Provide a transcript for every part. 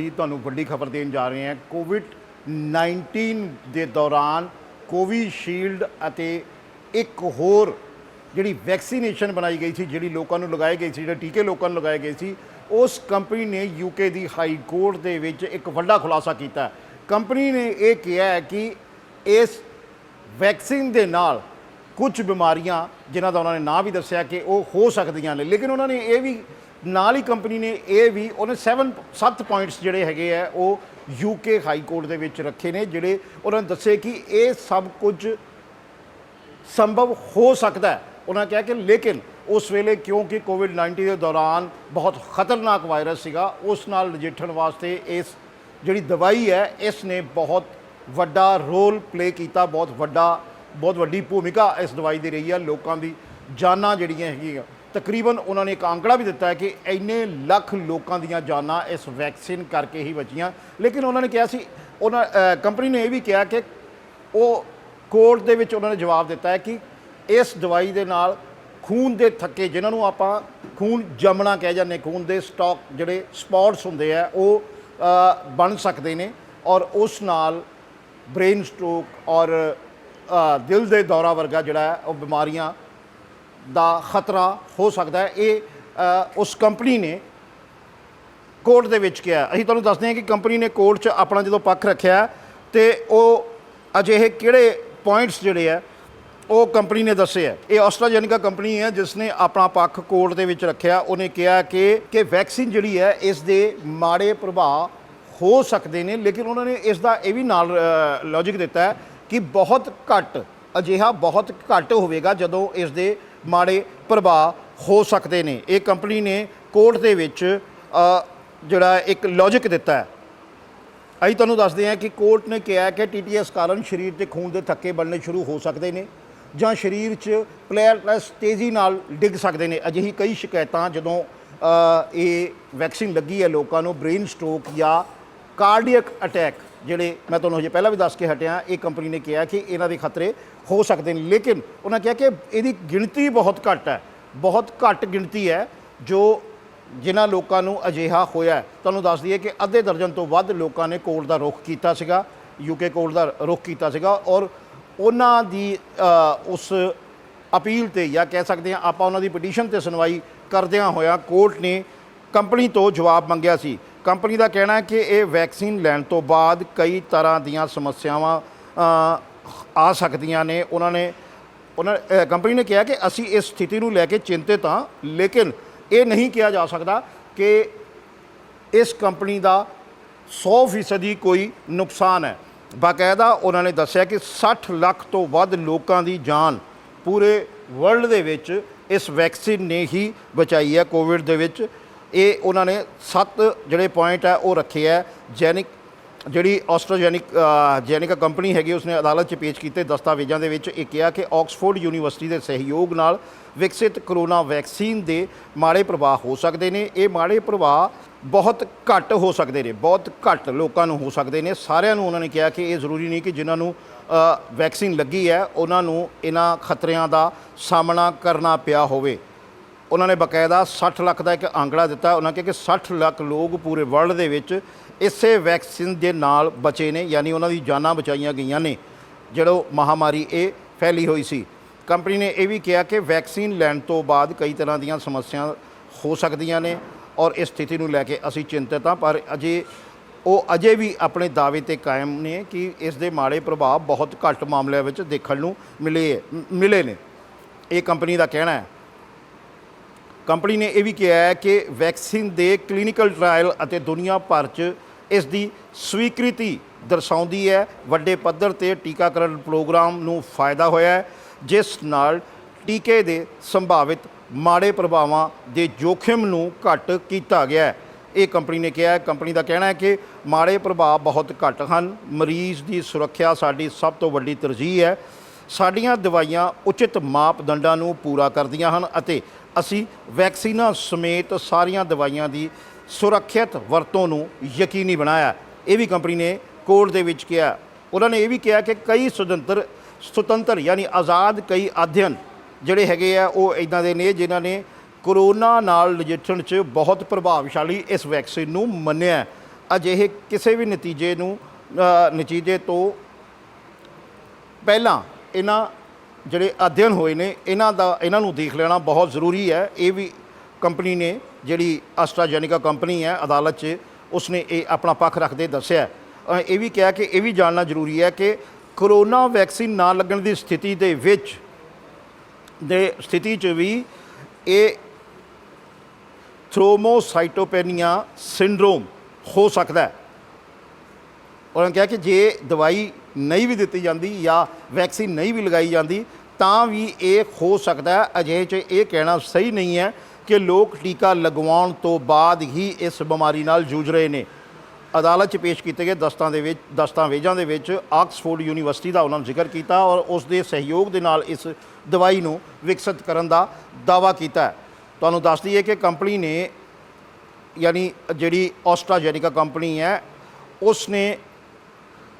ਜੀ, ਤੁਹਾਨੂੰ ਵੱਡੀ ਖਬਰ ਦੇਣ ਜਾ ਰਹੇ ਹਾਂ। ਕੋਵਿਡ 19 ਦੇ ਦੌਰਾਨ ਕੋਵਿਸ਼ੀਲਡ ਅਤੇ ਇੱਕ ਹੋਰ ਜਿਹੜੀ ਵੈਕਸੀਨੇਸ਼ਨ ਬਣਾਈ ਗਈ ਸੀ, ਜਿਹੜੀ ਲੋਕਾਂ ਨੂੰ ਲਗਾਏ ਗਈ ਸੀ, ਜਿਹੜੇ ਟੀਕੇ ਲੋਕਾਂ ਨੂੰ ਲਗਾਏ ਗਏ ਸੀ, ਉਸ ਕੰਪਨੀ ਨੇ ਯੂਕੇ ਦੀ ਹਾਈ ਕੋਰਟ ਦੇ ਵਿੱਚ ਇੱਕ ਵੱਡਾ ਖੁਲਾਸਾ ਕੀਤਾ। ਕੰਪਨੀ ਨੇ ਇਹ ਕਿਹਾ ਹੈ ਕਿ ਇਸ ਵੈਕਸੀਨ ਦੇ ਨਾਲ ਕੁਝ ਬਿਮਾਰੀਆਂ, ਜਿਨ੍ਹਾਂ ਦਾ ਉਹਨਾਂ ਨੇ ਨਾਂ ਵੀ ਦੱਸਿਆ ਕਿ ਉਹ ਹੋ ਸਕਦੀਆਂ ਨੇ। ਲੇਕਿਨ ਉਹਨਾਂ ਨੇ ਇਹ ਵੀ ਨਾਲ ਹੀ ਕੰਪਨੀ ਨੇ ਇਹ ਵੀ ਉਹਨੇ 7 7 ਪੁਆਇੰਟਸ ਜਿਹੜੇ ਹੈਗੇ ਆ, ਉਹ ਯੂਕੇ ਹਾਈ ਕੋਰਟ ਦੇ ਵਿੱਚ ਰੱਖੇ ਨੇ, ਜਿਹੜੇ ਉਹਨਾਂ ਨੇ ਦੱਸੇ ਕਿ ਇਹ ਸਭ ਕੁਝ ਸੰਭਵ ਹੋ ਸਕਦਾ ਹੈ। ਉਹਨਾਂ ਕਿਹਾ ਕਿ ਲੇਕਿਨ ਉਸ ਵੇਲੇ ਕਿਉਂਕਿ ਕੋਵਿਡ-19 ਦੇ ਦੌਰਾਨ ਬਹੁਤ ਖਤਰਨਾਕ ਵਾਇਰਸ ਸੀਗਾ, ਉਸ ਨਾਲ ਨਜਿੱਠਣ ਵਾਸਤੇ ਇਸ ਜਿਹੜੀ ਦਵਾਈ ਹੈ, ਇਸ ਨੇ ਬਹੁਤ ਵੱਡਾ ਰੋਲ ਪਲੇ ਕੀਤਾ, ਬਹੁਤ ਵੱਡਾ, ਬਹੁਤ ਵੱਡੀ ਭੂਮਿਕਾ ਇਸ ਦਵਾਈ ਦੀ ਰਹੀ ਹੈ ਲੋਕਾਂ ਦੀ ਜਾਨਾਂ ਜਿਹੜੀਆਂ ਹੈਗੀਆਂ। ਤਕਰੀਬਨ ਉਹਨਾਂ ਨੇ ਇੱਕ ਅੰਕੜਾ ਵੀ ਦਿੱਤਾ ਹੈ ਕਿ ਇੰਨੇ ਲੱਖ ਲੋਕਾਂ ਦੀਆਂ ਜਾਨਾਂ ਇਸ ਵੈਕਸੀਨ ਕਰਕੇ ਹੀ ਬਚੀਆਂ। ਲੇਕਿਨ ਉਹਨਾਂ ਨੇ ਕਿਹਾ ਸੀ, ਉਹਨਾਂ ਕੰਪਨੀ ਨੇ ਇਹ ਵੀ ਕਿਹਾ ਕਿ ਉਹ ਕੋਰਟ ਦੇ ਵਿੱਚ ਉਹਨਾਂ ਨੇ ਜਵਾਬ ਦਿੱਤਾ ਹੈ ਕਿ ਇਸ ਦਵਾਈ ਦੇ ਨਾਲ ਖੂਨ ਦੇ ਥੱਕੇ, ਜਿਨ੍ਹਾਂ ਨੂੰ ਆਪਾਂ ਖੂਨ ਜੰਮਣਾ ਕਹਿ ਜਾਂਦੇ ਖੂਨ ਦੇ ਸਟਾਕ ਜਿਹੜੇ ਸਪੌਟਸ ਹੁੰਦੇ ਆ, ਉਹ ਬਣ ਸਕਦੇ ਨੇ ਔਰ ਉਸ ਨਾਲ ਬ੍ਰੇਨ ਸਟ੍ਰੋਕ ਔਰ ਦਿਲ ਦੇ ਦੌਰਾ ਵਰਗਾ ਜਿਹੜਾ ਉਹ ਬਿਮਾਰੀਆਂ ਦਾ ਖਤਰਾ ਹੋ ਸਕਦਾ ਹੈ। ਇਹ ਉਸ ਕੰਪਨੀ ਨੇ ਕੋਰਟ ਦੇ ਵਿੱਚ ਕਿਹਾ। ਅਸੀਂ ਤੁਹਾਨੂੰ ਦੱਸਦੇ ਹਾਂ ਕਿ ਕੰਪਨੀ ਨੇ ਕੋਰਟ 'ਚ ਆਪਣਾ ਜਦੋਂ ਪੱਖ ਰੱਖਿਆ ਤੇ ਉਹ ਅਜਿਹੇ ਕਿਹੜੇ ਪੁਆਇੰਟਸ ਜਿਹੜੇ ਆ, ਉਹ ਕੰਪਨੀ ਨੇ ਦੱਸੇ ਆ। ਇਹ ਆਸਟਰਾਜੈਨਿਕਾ ਕੰਪਨੀ ਹੈ ਜਿਸ ਨੇ ਆਪਣਾ ਪੱਖ ਕੋਰਟ ਦੇ ਵਿੱਚ ਰੱਖਿਆ। ਉਹਨੇ ਕਿਹਾ ਕਿ ਕਿ ਵੈਕਸੀਨ ਜਿਹੜੀ ਹੈ ਇਸ ਦੇ ਮਾੜੇ ਪ੍ਰਭਾਵ ਹੋ ਸਕਦੇ ਨੇ, ਲੇਕਿਨ ਉਹਨਾਂ ਨੇ ਇਸ ਦਾ ਇਹ ਵੀ ਨਾਲ ਲੌਜੀਕ ਦਿੱਤਾ ਕਿ ਬਹੁਤ ਘੱਟ, ਅਜਿਹਾ ਬਹੁਤ ਘੱਟ ਹੋਵੇਗਾ ਜਦੋਂ ਇਸ ਦੇ ਮਾੜੇ ਪ੍ਰਭਾਵ ਹੋ ਸਕਦੇ ਨੇ। ਇਹ ਕੰਪਨੀ ਨੇ ਕੋਰਟ ਦੇ ਵਿੱਚ ਜਿਹੜਾ ਇੱਕ ਲੌਜੀਕ ਦਿੱਤਾ ਹੈ। ਅਸੀਂ ਤੁਹਾਨੂੰ ਦੱਸਦੇ ਹਾਂ ਕਿ ਕੋਰਟ ਨੇ ਕਿਹਾ ਕਿ ਟੀਟੀਐਸ ਕਾਰਨ ਸਰੀਰ ਤੇ ਖੂਨ ਦੇ ਥੱਕੇ ਬਣਨੇ ਸ਼ੁਰੂ ਹੋ ਸਕਦੇ ਨੇ ਜਾਂ ਸਰੀਰ 'ਚ ਪਲੇਟਲੈਟਸ ਤੇਜ਼ੀ ਨਾਲ ਡਿੱਗ ਸਕਦੇ ਨੇ। ਅਜਿਹੀ ਕਈ ਸ਼ਿਕਾਇਤਾਂ ਜਦੋਂ ਇਹ ਵੈਕਸੀਨ ਲੱਗੀ ਹੈ ਲੋਕਾਂ ਨੂੰ, ਬ੍ਰੇਨ ਸਟ੍ਰੋਕ ਜਾਂ ਕਾਰਡੀਅਕ ਅਟੈਕ, ਜਿਹੜੇ ਮੈਂ ਤੁਹਾਨੂੰ ਹਜੇ ਪਹਿਲਾਂ ਵੀ ਦੱਸ ਕੇ ਹਟਿਆ, ਇਹ ਕੰਪਨੀ ਨੇ ਕਿਹਾ ਕਿ ਇਹਨਾਂ ਦੇ ਖਤਰੇ ਹੋ ਸਕਦੇ ਨੇ। ਲੇਕਿਨ ਉਹਨਾਂ ਕਿਹਾ ਕਿ ਇਹਦੀ ਗਿਣਤੀ ਬਹੁਤ ਘੱਟ ਹੈ। ਬਹੁਤ ਘੱਟ ਗਿਣਤੀ ਹੈ ਜੋ ਜਿਨ੍ਹਾਂ ਲੋਕਾਂ ਨੂੰ ਅਜਿਹਾ ਹੋਇਆ ਤੁਹਾਨੂੰ ਦੱਸ ਦਈਏ ਕਿ ਅੱਧੇ ਦਰਜਨ ਤੋਂ ਵੱਧ ਲੋਕਾਂ ਨੇ ਕੋਰਟ ਦਾ ਰੁਖ ਕੀਤਾ ਸੀਗਾ ਯੂਕੇ ਕੋਰਟ ਦਾ ਰੁਖ ਕੀਤਾ ਸੀਗਾ ਔਰ ਉਹਨਾਂ ਦੀ ਉਸ ਅਪੀਲ ਤੇ ਜਾਂ ਕਹਿ ਸਕਦੇ ਹਾਂ ਆਪਾਂ ਉਹਨਾਂ ਦੀ ਪਟੀਸ਼ਨ ਤੇ ਸੁਣਵਾਈ ਕਰਦਿਆਂ ਹੋਇਆ ਕੋਰਟ ਨੇ ਕੰਪਨੀ ਤੋਂ ਜਵਾਬ ਮੰਗਿਆ ਸੀ। ਕੰਪਨੀ ਦਾ ਕਹਿਣਾ ਹੈ ਕਿ ਇਹ ਵੈਕਸੀਨ ਲੈਣ ਤੋਂ ਬਾਅਦ ਕਈ ਤਰ੍ਹਾਂ ਦੀਆਂ ਸਮੱਸਿਆਵਾਂ ਆ ਸਕਦੀਆਂ ਨੇ। ਉਹਨਾਂ ਨੇ ਉਹਨਾਂ ਕੰਪਨੀ ਨੇ ਕਿਹਾ ਕਿ ਅਸੀਂ ਇਸ ਸਥਿਤੀ ਨੂੰ ਲੈ ਕੇ ਚਿੰਤਿਤ ਹਾਂ, ਲੇਕਿਨ ਇਹ ਨਹੀਂ ਕਿਹਾ ਜਾ ਸਕਦਾ ਕਿ ਇਸ ਕੰਪਨੀ ਦਾ 100% ਕੋਈ ਨੁਕਸਾਨ ਹੈ। ਬਾਕਾਇਦਾ ਉਹਨਾਂ ਨੇ ਦੱਸਿਆ ਕਿ 60 ਲੱਖ ਤੋਂ ਵੱਧ ਲੋਕਾਂ ਦੀ ਜਾਨ ਪੂਰੇ ਵਰਲਡ ਦੇ ਵਿੱਚ ਇਸ ਵੈਕਸੀਨ ਨੇ ਹੀ ਬਚਾਈ ਹੈ ਕੋਵਿਡ ਦੇ ਵਿੱਚ। ਇਹ ਉਹਨਾਂ ਨੇ ਸੱਤ ਜਿਹੜੇ ਪੁਆਇੰਟ ਹੈ ਉਹ ਰੱਖੇ ਹੈ, ਜੈਨਿਕ ਜਿਹੜੀ ਆਸਟ੍ਰੋਜੈਨਿਕ ਜੈਨਿਕਾ ਕੰਪਨੀ ਹੈਗੀ, ਉਸਨੇ ਅਦਾਲਤ 'ਚ ਪੇਸ਼ ਕੀਤੇ ਦਸਤਾਵੇਜ਼ਾਂ ਦੇ ਵਿੱਚ ਇਹ ਕਿਹਾ ਕਿ ਆਕਸਫੋਰਡ ਯੂਨੀਵਰਸਿਟੀ ਦੇ ਸਹਿਯੋਗ ਨਾਲ ਵਿਕਸਿਤ ਕਰੋਨਾ ਵੈਕਸੀਨ ਦੇ ਮਾੜੇ ਪ੍ਰਭਾਵ ਹੋ ਸਕਦੇ ਨੇ। ਇਹ ਮਾੜੇ ਪ੍ਰਭਾਵ ਬਹੁਤ ਘੱਟ ਹੋ ਸਕਦੇ ਨੇ, ਬਹੁਤ ਘੱਟ ਲੋਕਾਂ ਨੂੰ ਹੋ ਸਕਦੇ ਨੇ। ਸਾਰਿਆਂ ਨੂੰ ਉਹਨਾਂ ਨੇ ਕਿਹਾ ਕਿ ਇਹ ਜ਼ਰੂਰੀ ਨਹੀਂ ਕਿ ਜਿਨ੍ਹਾਂ ਨੂੰ ਵੈਕਸੀਨ ਲੱਗੀ ਹੈ, ਉਹਨਾਂ ਨੂੰ ਇਹਨਾਂ ਖਤਰਿਆਂ ਦਾ ਸਾਹਮਣਾ ਕਰਨਾ ਪਿਆ ਹੋਵੇ। ਉਹਨਾਂ ਨੇ ਬਕਾਇਦਾ 60 ਲੱਖ ਦਾ ਇੱਕ ਆਂਕੜਾ ਦਿੱਤਾ। ਉਹਨਾਂ ਕਿਹਾ ਕਿ 60 ਲੱਖ ਲੋਕ ਪੂਰੇ ਵਰਲਡ ਦੇ ਵਿੱਚ ਇਸੇ ਵੈਕਸੀਨ ਦੇ ਨਾਲ ਬਚੇ ਨੇ, ਯਾਨੀ ਉਹਨਾਂ ਦੀ ਜਾਨਾਂ ਬਚਾਈਆਂ ਗਈਆਂ ਨੇ, ਜਿਹੜੋ ਮਹਾਮਾਰੀ ਇਹ ਫੈਲੀ ਹੋਈ ਸੀ। ਕੰਪਨੀ ਨੇ ਇਹ ਵੀ ਕਿਹਾ ਕਿ ਵੈਕਸੀਨ ਲੈਣ ਤੋਂ ਬਾਅਦ ਕਈ ਤਰ੍ਹਾਂ ਦੀਆਂ ਸਮੱਸਿਆ ਹੋ ਸਕਦੀਆਂ ਨੇ ਔਰ ਇਸ ਸਥਿਤੀ ਨੂੰ ਲੈ ਕੇ ਅਸੀਂ ਚਿੰਤਤ ਹਾਂ, ਪਰ ਅਜੇ ਉਹ ਅਜੇ ਵੀ ਆਪਣੇ ਦਾਅਵੇ ਤੇ ਕਾਇਮ ਨੇ ਕਿ ਇਸ ਦੇ ਮਾੜੇ ਪ੍ਰਭਾਵ ਬਹੁਤ ਘੱਟ ਮਾਮਲਿਆਂ ਵਿੱਚ ਦੇਖਣ ਨੂੰ ਮਿਲੇ ਮਿਲੇ ਨੇ। ਇਹ ਕੰਪਨੀ ਦਾ ਕਹਿਣਾ ਹੈ। ਕੰਪਨੀ ਨੇ ਇਹ ਵੀ ਕਿਹਾ ਹੈ ਕਿ ਵੈਕਸੀਨ ਦੇ ਕਲੀਨਿਕਲ ਟ੍ਰਾਇਲ ਅਤੇ ਦੁਨੀਆ ਭਰ 'ਚ ਇਸ ਦੀ ਸਵੀਕ੍ਰਿਤੀ ਦਰਸਾਉਂਦੀ ਹੈ। ਵੱਡੇ ਪੱਧਰ ਤੇ ਟੀਕਾਕਰਨ ਪ੍ਰੋਗਰਾਮ ਨੂੰ ਫਾਇਦਾ ਹੋਇਆ ਹੈ, ਜਿਸ ਨਾਲ ਟੀਕੇ ਦੇ ਸੰਭਾਵਿਤ ਮਾੜੇ ਪ੍ਰਭਾਵਾਂ ਦੇ ਜੋਖਿਮ ਨੂੰ ਘੱਟ ਕੀਤਾ ਗਿਆ ਹੈ। ਇਹ ਕੰਪਨੀ ਨੇ ਕਿਹਾ ਹੈ, ਕੰਪਨੀ ਦਾ ਕਹਿਣਾ ਹੈ ਕਿ ਮਾੜੇ ਪ੍ਰਭਾਵ ਬਹੁਤ ਘੱਟ ਹਨ। ਮਰੀਜ਼ ਦੀ ਸੁਰੱਖਿਆ ਸਾਡੀ ਸਭ ਤੋਂ ਵੱਡੀ ਤਰਜੀਹ ਹੈ। ਸਾਡੀਆਂ ਦਵਾਈਆਂ ਉਚਿਤ ਮਾਪਦੰਡਾਂ ਨੂੰ ਪੂਰਾ ਕਰਦੀਆਂ ਹਨ ਅਤੇ ਅਸੀਂ ਵੈਕਸੀਨਾਂ ਸਮੇਤ ਸਾਰੀਆਂ ਦਵਾਈਆਂ ਦੀ ਸੁਰੱਖਿਅਤ ਵਰਤੋਂ ਨੂੰ ਯਕੀਨੀ ਬਣਾਇਆ। ਇਹ ਵੀ ਕੰਪਨੀ ਨੇ ਕੋਰਟ ਦੇ ਵਿੱਚ ਕਿਹਾ। ਉਹਨਾਂ ਨੇ ਇਹ ਵੀ ਕਿਹਾ ਕਿ ਕਈ ਸੁਤੰਤਰ ਸੁਤੰਤਰ ਯਾਨੀ ਆਜ਼ਾਦ ਕਈ ਅਧਿਐਨ ਜਿਹੜੇ ਹੈਗੇ ਆ, ਉਹ ਇਦਾਂ ਦੇ ਨੇ ਜਿਨ੍ਹਾਂ ਨੇ ਕਰੋਨਾ ਨਾਲ ਨਜਿੱਠਣ 'ਚ ਬਹੁਤ ਪ੍ਰਭਾਵਸ਼ਾਲੀ ਇਸ ਵੈਕਸੀਨ ਨੂੰ ਮੰਨਿਆ। ਅਜਿਹੇ ਕਿਸੇ ਵੀ ਨਤੀਜੇ ਨੂੰ ਨਤੀਜੇ ਤੋਂ ਪਹਿਲਾਂ ਇਹਨਾਂ ਜਿਹੜੇ ਅਧਿਐਨ ਹੋਏ ਨੇ, ਇਹਨਾਂ ਦਾ ਇਹਨਾਂ ਨੂੰ ਦੇਖ ਲੈਣਾ ਬਹੁਤ ਜ਼ਰੂਰੀ ਹੈ। ਇਹ ਵੀ ਕੰਪਨੀ ਨੇ ਜਿਹੜੀ ਅਸਟਰਾਜੈਨਿਕਾ ਕੰਪਨੀ ਹੈ ਅਦਾਲਤ 'ਚ, ਉਸਨੇ ਇਹ ਆਪਣਾ ਪੱਖ ਰੱਖਦੇ ਦੱਸਿਆ ਹੈ। ਇਹ ਵੀ ਕਿਹਾ ਕਿ ਇਹ ਵੀ ਜਾਣਨਾ ਜ਼ਰੂਰੀ ਹੈ ਕਿ ਕਰੋਨਾ ਵੈਕਸੀਨ ਨਾ ਲੱਗਣ ਦੀ ਸਥਿਤੀ ਦੇ ਵਿੱਚ, ਦੇ ਸਥਿਤੀ 'ਚ ਵੀ ਇਹ ਥ੍ਰੋਮੋਸਾਈਟੋਪੈਨੀਆ ਸਿੰਡਰੋਮ ਹੋ ਸਕਦਾ ਹੈ ਉਹਨਾਂ ਕਿਹਾ ਕਿ ਜੇ ਦਵਾਈ ਨਹੀਂ ਵੀ ਦਿੱਤੀ ਜਾਂਦੀ ਜਾਂ ਵੈਕਸੀਨ ਨਹੀਂ ਵੀ ਲਗਾਈ ਜਾਂਦੀ, ਤਾਂ ਵੀ ਇਹ ਹੋ ਸਕਦਾ ਹੈ ਅਜਿਹੇ 'ਚ ਇਹ ਕਹਿਣਾ ਸਹੀ ਨਹੀਂ ਹੈ ਕਿ ਲੋਕ ਟੀਕਾ ਲਗਵਾਉਣ ਤੋਂ ਬਾਅਦ ਹੀ ਇਸ ਬਿਮਾਰੀ ਨਾਲ ਜੂਝ ਰਹੇ ਨੇ। ਅਦਾਲਤ 'ਚ ਪੇਸ਼ ਕੀਤੇ ਗਏ ਦਸਤਾਂ ਦੇ ਵਿੱਚ ਦਸਤਾਵੇਜ਼ਾਂ ਦੇ ਵਿੱਚ ਆਕਸਫੋਰਡ ਯੂਨੀਵਰਸਿਟੀ ਦਾ ਉਹਨਾਂ ਨੇ ਜ਼ਿਕਰ ਕੀਤਾ ਔਰ ਉਸ ਦੇ ਸਹਿਯੋਗ ਦੇ ਨਾਲ ਇਸ ਦਵਾਈ ਨੂੰ ਵਿਕਸਿਤ ਕਰਨ ਦਾ ਦਾਅਵਾ ਕੀਤਾ ਤੁਹਾਨੂੰ ਦੱਸ ਦਈਏ ਕਿ ਕੰਪਨੀ ਨੇ, ਯਾਨੀ ਜਿਹੜੀ ਆਸਟਰਾਜੈਨਿਕਾ ਕੰਪਨੀ ਹੈ ਉਸ ਨੇ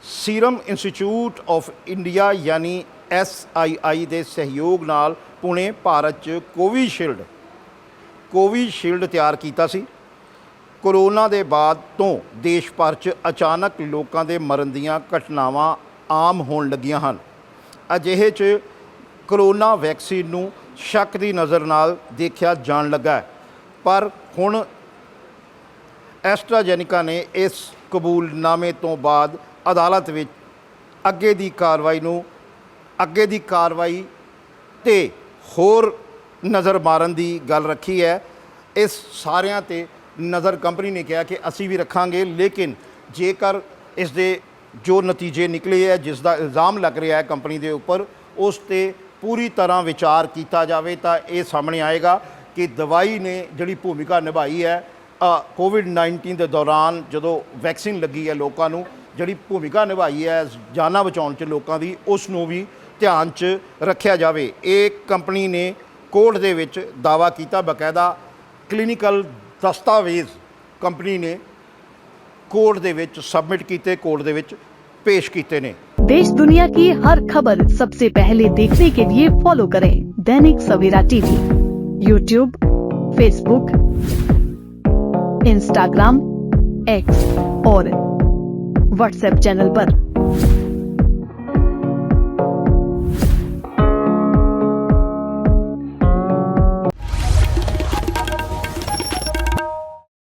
ਸੀਰਮ ਇੰਸਟੀਚਿਊਟ ਆਫ ਇੰਡੀਆ, ਯਾਨੀ SII ਦੇ ਸਹਿਯੋਗ ਨਾਲ ਪੁਣੇ, ਭਾਰਤ 'ਚ ਕੋਵੀਸ਼ੀਲਡ ਕੋਵਿਸ਼ੀਲਡ ਤਿਆਰ ਕੀਤਾ ਸੀ। ਕੋਰੋਨਾ ਦੇ ਬਾਅਦ ਤੋਂ ਦੇਸ਼ ਭਰ 'ਚ ਅਚਾਨਕ ਲੋਕਾਂ ਦੇ ਮਰਨ ਦੀਆਂ ਘਟਨਾਵਾਂ ਆਮ ਹੋਣ ਲੱਗੀਆਂ ਹਨ। ਅਜਿਹੇ 'ਚ ਕੋਰੋਨਾ ਵੈਕਸੀਨ ਨੂੰ ਸ਼ੱਕ ਦੀ ਨਜ਼ਰ ਨਾਲ ਦੇਖਿਆ ਜਾਣ ਲੱਗਾ ਪਰ ਹੁਣ ਐਸਟਰਾਜੈਨਿਕਾ ਨੇ ਇਸ ਕਬੂਲਨਾਮੇ ਤੋਂ ਬਾਅਦ ਅਦਾਲਤ ਵਿੱਚ ਅੱਗੇ ਦੀ ਕਾਰਵਾਈ ਨੂੰ ਅੱਗੇ ਦੀ ਕਾਰਵਾਈ ਤੇ ਹੋਰ ਨਜ਼ਰ ਮਾਰਨ ਦੀ ਗੱਲ ਰੱਖੀ ਹੈ। ਇਸ ਸਾਰਿਆਂ ਤੇ ਨਜ਼ਰ ਕੰਪਨੀ ਨੇ ਕਿਹਾ ਕਿ ਅਸੀਂ ਵੀ ਰੱਖਾਂਗੇ, ਲੇਕਿਨ ਜੇਕਰ ਇਸ ਦੇ ਜੋ ਨਤੀਜੇ ਨਿਕਲੇ ਹੈ, ਜਿਸ ਦਾ ਇਲਜ਼ਾਮ ਲੱਗ ਰਿਹਾ ਹੈ ਕੰਪਨੀ ਦੇ ਉੱਪਰ, ਉਸ ਤੇ ਪੂਰੀ ਤਰ੍ਹਾਂ ਵਿਚਾਰ ਕੀਤਾ ਜਾਵੇ ਤਾਂ ਇਹ ਸਾਹਮਣੇ ਆਏਗਾ ਕਿ ਦਵਾਈ ਨੇ ਜਿਹੜੀ ਭੂਮਿਕਾ ਨਿਭਾਈ ਹੈ ਕੋਵਿਡ 19 ਦੇ ਦੌਰਾਨ ਜਦੋਂ ਵੈਕਸੀਨ ਲੱਗੀ ਹੈ ਲੋਕਾਂ ਨੂੰ, ਜਿਹੜੀ ਭੂਮਿਕਾ ਨਿਭਾਈ ਹੈ, ਜਾਨਾਂ ਬਚਾਉਣ 'ਚ ਲੋਕਾਂ ਦੀ, ਉਸ ਨੂੰ ਵੀ ਧਿਆਨ 'ਚ ਰੱਖਿਆ ਜਾਵੇ। ਇਹ ਕੰਪਨੀ ਨੇ ਕੋਰਟ ਦੇ ਵਿੱਚ ਦਾਵਾ ਕੀਤਾ ਬਕਾਇਦਾ ਕਲੀਨਿਕਲ ਦਸਤਾਵੇਜ਼ ਕੰਪਨੀ ਨੇ ਕੋਰਟ ਦੇ ਵਿੱਚ ਸਬਮਿਟ ਕੀਤੇ ਕੋਰਟ ਦੇ ਵਿੱਚ ਪੇਸ਼ ਕੀਤੇ ਨੇ देश दुनिया की हर खबर सबसे पहले देखने के लिए फॉलो करें दैनिक सवेरा TV YouTube Facebook Instagram X और व्हाट्सएप चैनल पर।